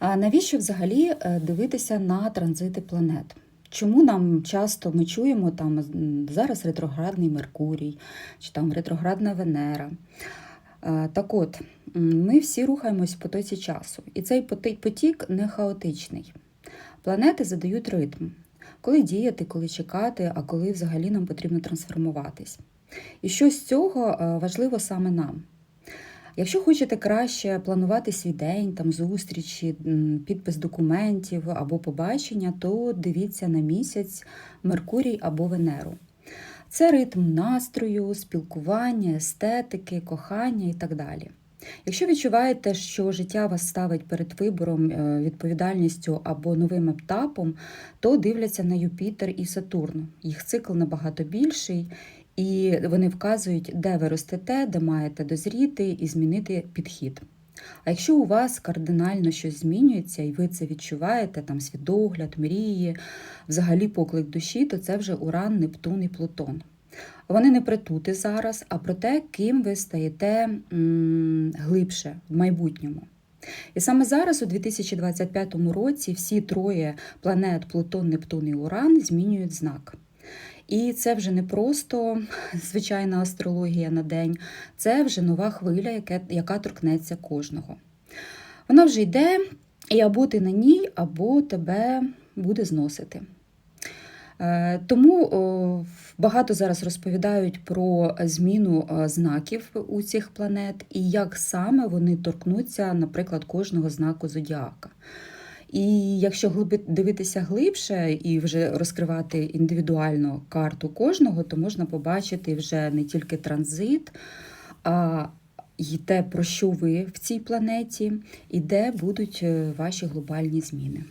Навіщо взагалі е, дивитися на транзити планет? Чому нам часто ми чуємо там зараз ретроградний Меркурій чи там ретроградна Венера? Е, Так от, ми всі рухаємось в потоці часу, і цей потік не хаотичний. Планети задають ритм, коли діяти, коли чекати, а коли взагалі нам потрібно трансформуватись. І що з цього е, важливо саме нам? Якщо хочете краще планувати свій день, там зустрічі, підпис документів або побачення, то дивіться на місяць Меркурій або Венеру. Це ритм настрою, спілкування, естетики, кохання і так далі. Якщо відчуваєте, що життя вас ставить перед вибором, е, відповідальністю або новим етапом, то дивляться на Юпітер і Сатурн. Їх цикл набагато більший, і вони вказують, де ви ростете, де маєте дозріти і змінити підхід. А якщо у вас кардинально щось змінюється, і ви це відчуваєте, там свідогляд, мрії, взагалі поклик душі, то це вже Уран, Нептун і Плутон. Вони не про тут і зараз, а про те, ким ви стаєте глибше в майбутньому. І саме зараз, у 2025 році, всі троє планет Плутон, Нептун і Уран змінюють знак. І це вже не просто звичайна астрологія на день, це вже нова хвиля, яка торкнеться кожного. Вона вже йде, і або ти на ній, або тебе буде зносити. Е, Тому багато зараз розповідають про зміну е, знаків у цих планет і як саме вони торкнуться, наприклад, кожного знаку зодіака. І якщо дивитися глибше і вже розкривати індивідуально карту кожного, то можна побачити вже не тільки транзит, а й те, про що ви в цій планеті, і де будуть е, ваші глобальні зміни.